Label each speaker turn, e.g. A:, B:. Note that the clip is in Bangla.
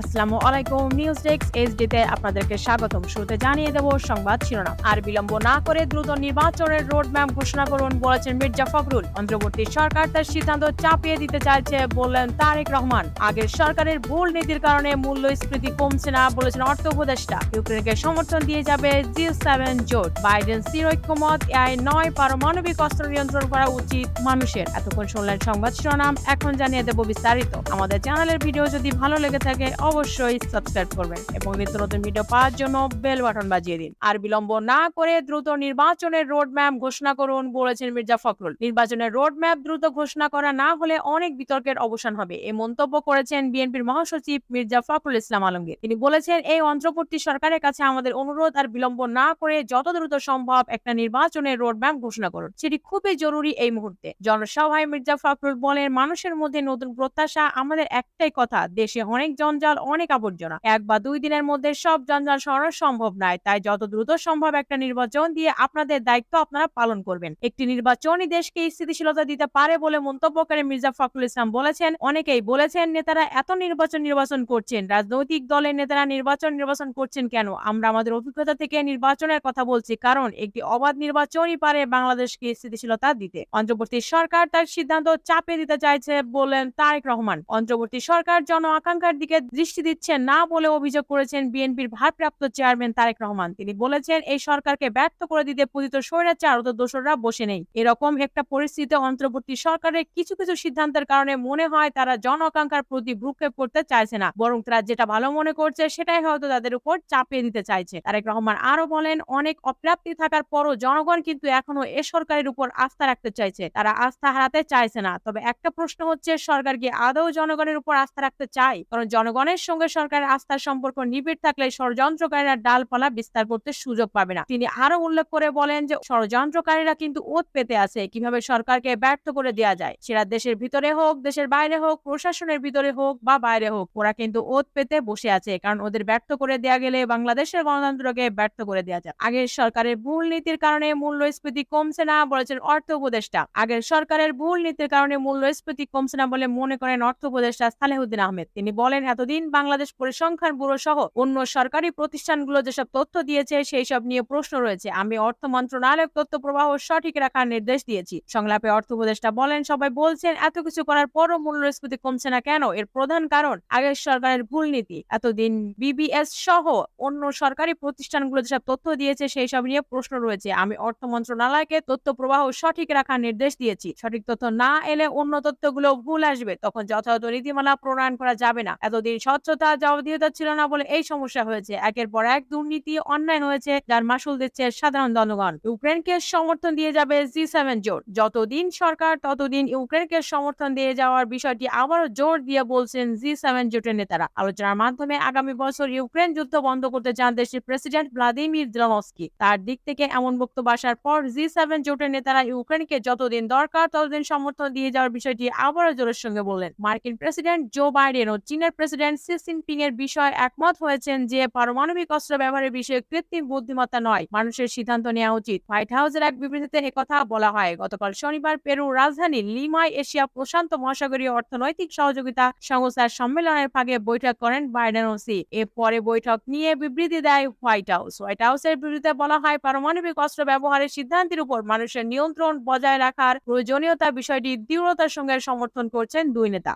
A: আসসালামু আলাইকুম নিউজ ডেস্ক এইচডিতে আপনাদেরকে স্বাগতম। শুরুতে জানিয়ে দেব সংবাদ শিরোনাম। আর বিলম্ব না করে দ্রুত নির্বাচনের রোড ম্যাপ ঘোষণা করুন বলেছেন মির্জা ফখরুল। অন্তর্বর্তী সরকার তার সিদ্ধান্ত চাপিয়ে দিতে চাইছে বললেন তারেক রহমান। আগের সরকারের ভুল নীতির কারণে মূল্যস্ফীতি কমছে না বলেছেন অর্থ উপদেষ্টা। ইউক্রেনকে সমর্থন দিয়ে যাবে জি সেভেন জোট। বাইডেন সির ঐক্যমত, এআই নয় পারমাণবিক অস্ত্র নিয়ন্ত্রণ করা উচিত মানুষের। এতক্ষণ শুনলেন সংবাদ শিরোনাম, এখন জানিয়ে দেব বিস্তারিত। আমাদের চ্যানেলের ভিডিও যদি ভালো লেগে থাকে অবশ্যই সাবস্ক্রাইব করবেন এবং নিত্য নতুন ভিডিও পাওয়ার জন্য বেল বাটন বাজিয়ে দিন। আর বিলম্ব না করে দ্রুত নির্বাচনের রোড ম্যাপ ঘোষণা করুন, বলেছেন মির্জা ফখরুল। নির্বাচনের রোড ম্যাপ দ্রুত ঘোষণা করা না হলে অনেক বিতর্কের অবসান হবে। এই মন্তব্য করেছেন বিএনপির মহাসচিব মির্জা ফখরুল ইসলাম আলমগীর। তিনি বলেছেন, এই অন্তর্বর্তী সরকারের কাছে আমাদের অনুরোধ, আর বিলম্ব না করে যত দ্রুত সম্ভব একটা নির্বাচনের রোড ম্যাপ ঘোষণা করুন। সেটি খুবই জরুরি এই মুহূর্তে। জনসভায় মির্জা ফখরুল বলেন, মানুষের মধ্যে নতুন প্রত্যাশা আমাদের একটাই কথা, দেশে অনেক জঞ্জাল অনেক আবর্জনা। এক বা দুই দিনের মধ্যে সব জঞ্জাল সরানো সম্ভব নয়, তাই যত দ্রুত সম্ভব একটা নির্বাচন দিয়ে আপনাদের দায়িত্ব আপনারা পালন করবেন। একটি নির্বাচনই দেশকে স্থিতিশীলতা দিতে পারে বলে মন্তব্য করে মির্জা ফখরুল ইসলাম বলেছেন। অনেকেই বলেছেন, নেতারা এত নির্বাচন নির্বাচন করছেন, রাজনৈতিক দলের নেতারা নির্বাচন নির্বাচন করছেন কেন? আমরা আমাদের অভিজ্ঞতা থেকে নির্বাচনের কথা বলছি, কারণ একটি অবাধ নির্বাচনই পারে বাংলাদেশকে স্থিতিশীলতা দিতে। অন্তর্বর্তী সরকার তার সিদ্ধান্ত চাপিয়ে দিতে চাইছে বলেন তারেক রহমান। অন্তর্বর্তী সরকার জন আকাঙ্ক্ষার দিকে দৃষ্টি দিচ্ছে না বলে অভিযোগ করেছেন বিএনপির ভারপ্রাপ্ত চেয়ারম্যান তারেক রহমান। তিনি বলেছেন, এই সরকারকে ব্যর্থ করে দিতে পতিত স্বৈরাচার ও দোসররা বসে নেই। এরকম একটা পরিস্থিতিতে অন্তর্বর্তী সরকারের কিছু কিছু সিদ্ধান্তের কারণে মনে হয় তারা জন আকাঙ্ক্ষার প্রতি ভ্রুক্ষেপ করতে চাইছে না। বরং তারা যেটা ভালো মনে করছে, সেটাই হয়তো তাদের উপর চাপিয়ে দিতে চাইছে। তারেক রহমান আরও বলেন, অনেক অপ্রাপ্তি থাকার পরও জনগণ কিন্তু এখনও এ সরকারের উপর আস্থা রাখতে চাইছে। তারা আস্থা হারাতে চাইছে না। তবে একটা প্রশ্ন হচ্ছে, সরকার কি আদৌ জনগণের উপর আস্থা রাখতে চায়? কারণ জনগণের সঙ্গে সরকারের আস্থার সম্পর্ক নিবিড় থাকলে ষড়যন্ত্রকারীরা ডালপালা বিস্তার করতে সুযোগ পাবে না। তিনি আরও উল্লেখ করে বলেন যে, ষড়যন্ত্রকারীরা কিন্তু ওত পেতে আছে কীভাবে সরকারকে ব্যর্থ করে দেওয়া যায়। সেটা দেশের ভিতরে হোক, দেশের বাইরে হোক, প্রশাসনের ভিতরে হোক বা বাইরে হোক, ওরা কিন্তু ওত পেতে বসে আছে কারণ ওদের ব্যর্থ করে দেয়া গেলে বাংলাদেশের গণতন্ত্রকে ব্যর্থ করে দেওয়া যায় আগের সরকারের ভুল নীতির কারণে মূল্যস্ফীতি কমছে না বলেছেন অর্থ উপদেষ্টা। আগের সরকারের ভুল নীতির কারণে মূল্যস্ফীতি কমছে না বলে মনে করেন অর্থ উপদেষ্টা সালেহুদ্দিন আহমেদ। তিনি বলেন, এতদিন বাংলাদেশ পরিসংখ্যান ব্যুরো সহ অন্য সরকারি প্রতিষ্ঠানগুলো যেসব তথ্য দিয়েছে, সেই সব নিয়ে প্রশ্ন রয়েছে। আমি অর্থ মন্ত্রণালয় তথ্য প্রবাহ সঠিক রাখার নির্দেশ দিয়েছি। সংলাপে অর্থ উপদেষ্টা বলেন, সবাই বলছেন, এত কিছু করার পরও মূল্যস্ফীতি কমছে না কেন? এর প্রধান কারণ আগের সরকারের ভুল নীতি। এতদিন বিবিএস সহ অন্য সরকারি প্রতিষ্ঠানগুলো যেসব তথ্য দিয়েছে, সেই সব নিয়ে প্রশ্ন রয়েছে। আমি অর্থ মন্ত্রণালয়কে তথ্য প্রবাহ সঠিক রাখার নির্দেশ দিয়েছি। সঠিক তথ্য না এলে অন্য তথ্যগুলো ভুল আসবে। তখন যথাযথ নীতিমালা প্রণয়ন করা যাবে না। এতদিন স্বচ্ছতা জবাবদিহিতা ছিল না বলে এই সমস্যা হয়েছে। একের পর এক দুর্নীতি, অন্যায় হয়েছে। যার মাসুল দিচ্ছে সাধারণ জনগণ। ইউক্রেনকে সমর্থন দিয়ে যাবে জি সেভেন জোট। যতদিন সরকার, ততদিন ইউক্রেনকে সমর্থন দিয়ে যাওয়ার বিষয়টি আবারও জোর দিয়ে বলছেন জি সেভেন জোটের নেতারা। আলোচনার মাধ্যমে আগামী বছর ইউক্রেন যুদ্ধ বন্ধ করতে চান দেশের প্রেসিডেন্ট ভ্লাদিমির জেলনস্কি। তার দিক থেকে এমন বক্তব্য আসার পর জি সেভেন জোটের নেতারা ইউক্রেনকে যতদিন দরকার, ততদিন সমর্থন দিয়ে যাওয়ার বিষয়টি আবারও জোরের সঙ্গে বললেন। মার্কিন প্রেসিডেন্ট জো বাইডেন ও চীনের প্রেসিডেন্ট সি জিনপিং এর বিষয়ে একমত হয়েছেন যে পারমাণবিক অস্ত্র ব্যবহারের বিষয়ে কৃত্রিম বুদ্ধিমত্তা নয়। মানুষের সিদ্ধান্ত নেওয়া উচিত। হোয়াইট হাউসের এক বিবৃতিতে একথা বলা হয়। গতকাল শনিবার পেরু রাজধানী লিমায় এশিয়া প্রশান্ত মহাসাগরীয় অর্থনৈতিক সহযোগিতা সংস্থার সম্মেলনের ভাগে বৈঠক করেন বাইডেন ও সি। এ পরে বৈঠক নিয়ে বিবৃতি দেয় হোয়াইট হাউস। হোয়াইট হাউসের বিবৃতিতে বলা হয়, পারমাণবিক অস্ত্র ব্যবহারের সিদ্ধান্তের উপর মানুষের নিয়ন্ত্রণ বজায় রাখার প্রয়োজনীয়তা বিষয়টি দৃঢ়তার সঙ্গে সমর্থন করছেন দুই নেতা।